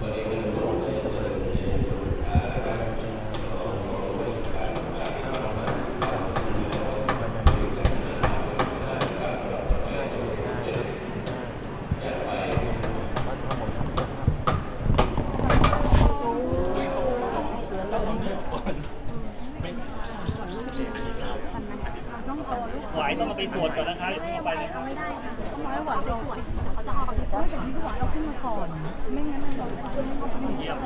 but ไปสวดก่อนนะคะอย่าเพิ่งเอาไปนะครับ ไม่ได้ค่ะต้องรอให้หวานไปสวนเขาจะเอาไปสวนแต่พี่หวานเราขึ้นมาก่อน ไม่งั้นเราจะไม่เข้าไปเยี่ยมไ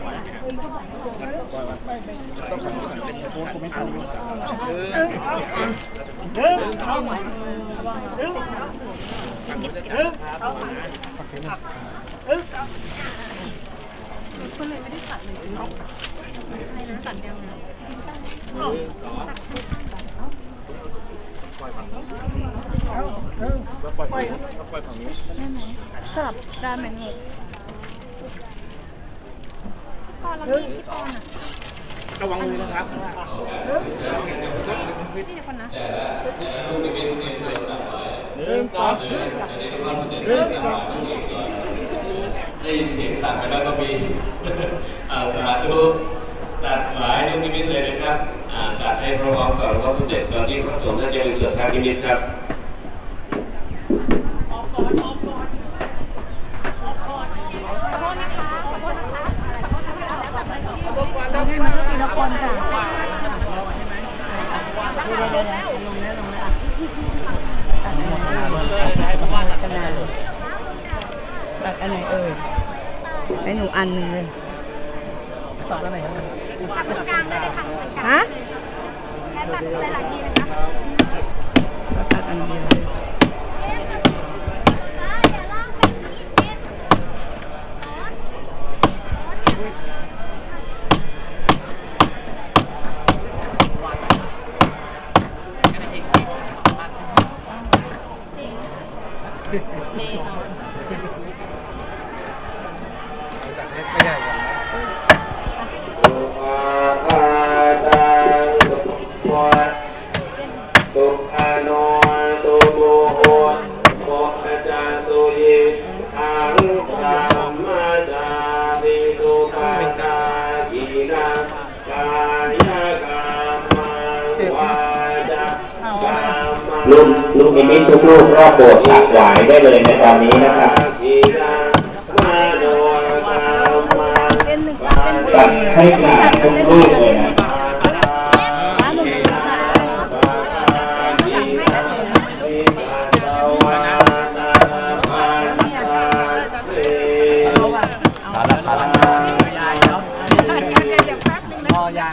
ปล่อยปล่อยฝั่งนี้ไม่ไหมสลับด้านไหมงูพอแล้วพี่พี่ปอนอะระวังมือนะครับนี่คนนะหนึ่งสองหนึ่งสองได้ยินเสียงตัดไปแล้วก็มีอ่าสาธุตัดหมายลูกนิมิตเลยนะครับอ่าตัดให้พร้อมก่อนว่าทุกเด็จตอนที่พระสงฆ์ท่านจะเป็นสวดทางนิมิตครับ เราให้มาทีละคนค่ะ ตัด อันไหนเอ่ยให้หนูอันหนึ่งเลยตัดตรงกลางได้เลยค่ะฮะแค่ตัดหลายๆทีเลยนะก็ตัดอันเดียวเลย ตุมาคาตังตุวัดตุอาโนตุโมโหโมอาจาตุยิอังธรรมจาริตุปาตากีนังกายกรรมังวาจากรรมังลูกลูกนิมิตทุกลูกรอบโบสถ์ตักหวายได้เลยในตอนนี้นะครับ กีนังมาโนกรรมัง เต้นหนึ่งตัดเต้น ตัด ให้ขาดทุกลูกเลยนะร้านหนูตัดเดี๋ยวแป๊บนึงนะรอยาย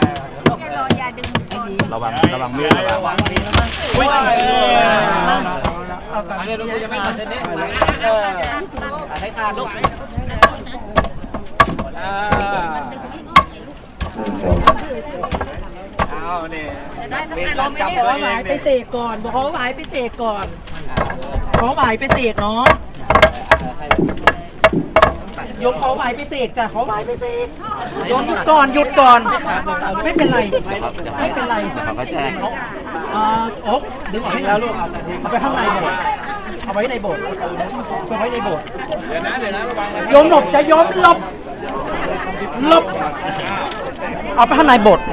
รอยายดึงก่อนระวังระวังมือระวังอุ้ยอันนี้ลูกยังไม่ตัดเส้นนี้เออให้ขาดลูก เอาเนี่ยเป็นลองจับขอหายไปเสกก่อนบอกขอหวายไปเสกก่อนขอหวายไปเสกเนาะยกขอหวายไปเสกจ้ะขอหวายไปเสกหยุดก่อนหยุดก่อน ไม่เป็นไรไม่เป็นไรเขาก็แจ้งอ่าโอ๊บดึงออกให้แล้วลูกเอาไปข้างในโบสถ์เอาไว้ในโบสถ์เอาไว้ในโบสถ์เดี๋ยวนะเดี๋ยวนะระวังโยมหลบจะโยมหลบหลบ เอาไปข้างในโบสถ์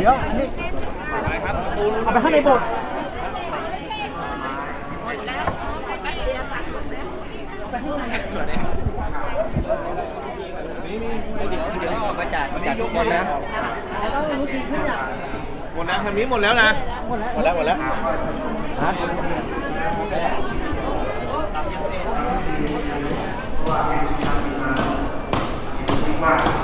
เอาไปข้างในโบสถ์ประจัดประจัดทุกคนนะหมดแล้วทางนี้หมดแล้วนะ หมดแล้ว หมดแล้ว หมดแล้วเ